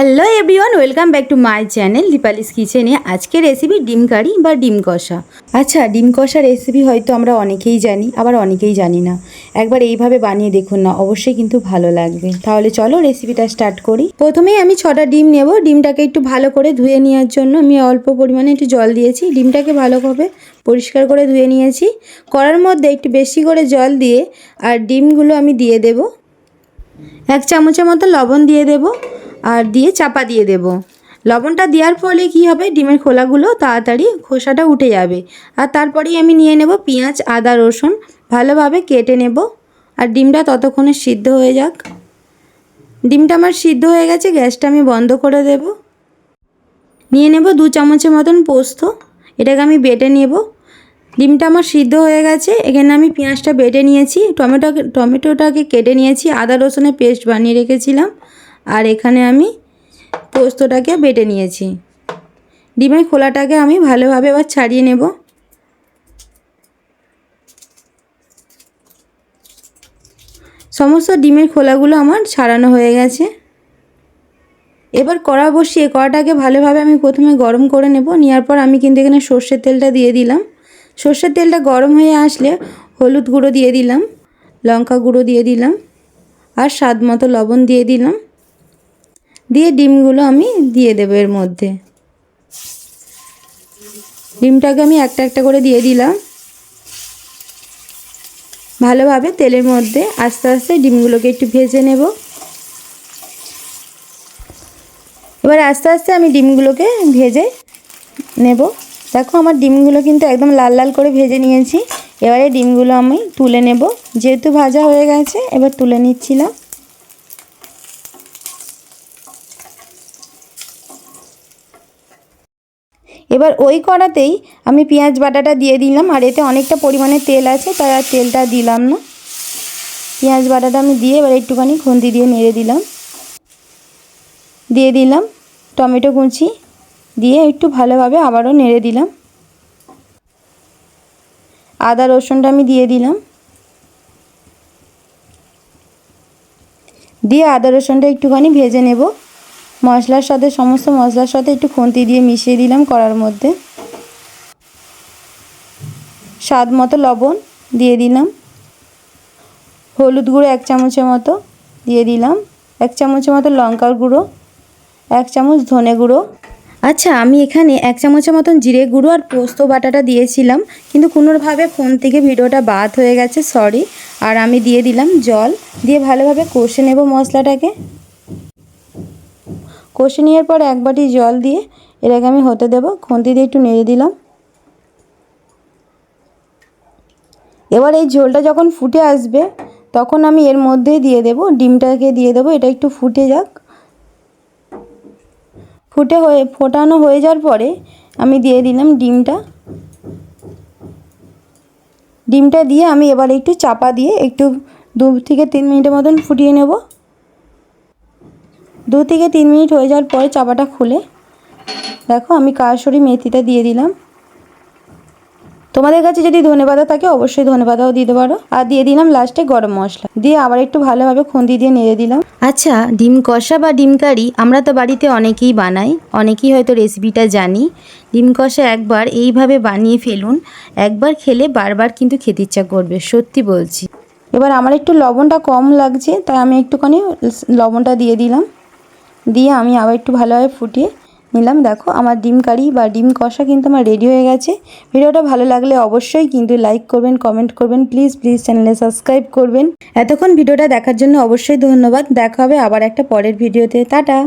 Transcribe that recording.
Hello everyone, welcome back to my channel Dipali's কিচেনে আজকের recipe ডিম কারি বা ডিম কষা। আচ্ছা ডিম কষা রেসিপি হয়তো আমরা অনেকেই জানি, আবার অনেকেই জানি না। একবার এইভাবে বানিয়ে দেখুন না, অবশ্যই কিন্তু ভালো লাগবে। তাহলে চলো রেসিপিটা স্টার্ট করি। প্রথমেই আমি ছটা ডিম নেব। ডিমটাকে একটু ভালো করে ধুয়ে নেওয়ার জন্য আমি অল্প পরিমাণে একটু জল দিয়েছি। ডিমটাকে ভালোভাবে পরিষ্কার করে ধুয়ে নিয়েছি। করার মধ্যে একটু বেশি করে জল দিয়ে আর ডিমগুলো আমি দিয়ে দেবো। এক চামচের মতো লবণ দিয়ে দেব। আর দিয়ে চাপা দিয়ে দেব। লবণটা দেওয়ার ফলে কি হবে? ডিমের খোলাগুলো তাড়াতাড়ি খোসাটা উঠে যাবে। আর তারপরেই আমি নিয়ে নেব পেঁয়াজ, আদা, রসুন। ভালোভাবে কেটে নেব। আর ডিমটা ততক্ষণে সিদ্ধ হয়ে যাক। ডিমটা আমার সিদ্ধ হয়ে গেছে, গ্যাসটা আমি বন্ধ করে দেব। নিয়ে নেব দু চামচের মতন পোস্ত। এটাকে আমি বেটে নেব। ডিমটা আমার সিদ্ধ হয়ে গেছে। এখানে আমি পেঁয়াজটা বেটে নিয়েছি। টমেটোকে টমেটোটাকে কেটে নিয়েছি। আদা, রসুনের পেস্ট বানিয়ে রেখেছিলাম। আর এখানে আমি পোস্তটাকে বেটে নিয়েছি। ডিমের খোলাটাকে আমি ভালোভাবে এবার ছাড়িয়ে নেব। সমস্ত ডিমের খোলাগুলো আমার ছাড়ানো হয়ে গেছে। এবার কড়া বসিয়ে, কড়াটাকে ভালোভাবে আমি প্রথমে গরম করে নেব। নেওয়ার পর আমি কিন্তু এখানে সর্ষের তেলটা দিয়ে দিলাম। সর্ষের তেলটা গরম হয়ে আসলে হলুদ গুঁড়ো দিয়ে দিলাম, লঙ্কা গুঁড়ো দিয়ে দিলাম, আর স্বাদ মতো লবণ দিয়ে দিলাম। দিয়ে ডিমগুলো আমি দিয়ে দেবো এর মধ্যে। ডিমটাকে আমি একটা একটা করে দিয়ে দিলাম। ভালোভাবে তেলের মধ্যে আস্তে আস্তে ডিমগুলোকে একটু ভেজে নেব। এবার আস্তে আস্তে আমি ডিমগুলোকে ভেজে নেব। দেখো আমার ডিমগুলো কিন্তু একদম লাল লাল করে ভেজে নিয়েছি। এবারে ডিমগুলো আমি তুলে নেব। যেহেতু ভাজা হয়ে গেছে, এবার তুলে নিচ্ছিলাম। এবার ওই কড়াতেই আমি পেঁয়াজ বাটাটা দিয়ে দিলাম, আর এতে অনেকটা পরিমাণে তেল আছে, তাই আর তেলটা দিলাম না। পেঁয়াজ বাটাটা আমি দিয়ে এবার একটুখানি খুন্তি দিয়ে নেড়ে দিলাম। দিয়ে দিলাম টমেটো কুচি, দিয়ে একটু ভালোভাবে আবারও নেড়ে দিলাম। আদা রসুনটা আমি দিয়ে দিলাম। দিয়ে আদা রসুনটা একটুখানি ভেজে নেব। মশলার সাথে, সমস্ত মশলার সাথে একটু খুন্তি দিয়ে মিশিয়ে দিলাম কড়ার মধ্যে। স্বাদ মতো লবণ দিয়ে দিলাম। হলুদ গুঁড়ো এক চামচের মতো দিয়ে দিলাম। এক চামচের মতো লঙ্কার গুঁড়ো, এক চামচ ধনে গুঁড়ো। আচ্ছা আমি এখানে এক চামচের মতন জিরে গুঁড়ো আর পোস্ত বাটাটা দিয়েছিলাম, কিন্তু কোনোভাবে ফোন থেকে ভিডিওটা বাদ হয়ে গেছে সরি আর আমি দিয়ে দিলাম জল। দিয়ে ভালোভাবে কষে নেব মশলাটাকে। কষে নেওয়ার পর এক বাটি জল দিয়ে এটাকে আমি হতে দেব। খুন্তি দিয়ে একটু নেড়ে দিলাম। এবার এই ঝোলটা যখন ফুটে আসবে, তখন আমি এর মধ্যে দিয়ে দেব। ডিমটাকে দিয়ে দেবো। এটা একটু ফুটে যাক। ফুটে হয়ে, ফোটানো হয়ে যাওয়ার পরে আমি দিয়ে দিলাম ডিমটা। ডিমটা দিয়ে আমি এবার একটু চাপা দিয়ে একটু দু থেকে তিন মিনিটের মতন ফুটিয়ে নেব। দু থেকে তিন মিনিট হয়ে যাওয়ার পরে চাপাটা খুলে। দেখো আমি কারসরি মেথিটা দিয়ে দিলাম। তোমাদের কাছে যদি ধনেপাতা থাকে অবশ্যই ধনেপাতাও দিতে পারো। আর দিয়ে দিলাম লাস্টে গরম মশলা। দিয়ে আবার একটু ভালোভাবে খুন্দি দিয়ে নেড়ে দিলাম। আচ্ছা ডিম কষা বা ডিম কারি আমরা তো বাড়িতে অনেকেই বানাই। অনেকেই হয়তো রেসিপিটা জানি। ডিম কষা একবার এইভাবে বানিয়ে ফেলুন। একবার খেলে বারবার কিন্তু খেতে ইচ্ছা করবে সত্যি বলছি। এবার আমার একটু লবণটা কম লাগছে তাই আমি একটুখানি লবণটা দিয়ে দিলাম। দিয়ে আমি আবার একটু ভালোভাবে ফুটিয়ে নিলাম। দেখো, আমার ডিম কারি বা ডিম কষা কিন্তু আমার রেডি হয়ে গেছে। ভিডিওটা ভালো লাগলে অবশ্যই কিন্তু লাইক করবেন কমেন্ট করবেন প্লিজ প্লিজ চ্যানেলে সাবস্ক্রাইব করবেন। এতক্ষণ ভিডিওটা দেখার জন্য অবশ্যই ধন্যবাদ। দেখা হবে আবার একটা পরের ভিডিওতে। টাটা!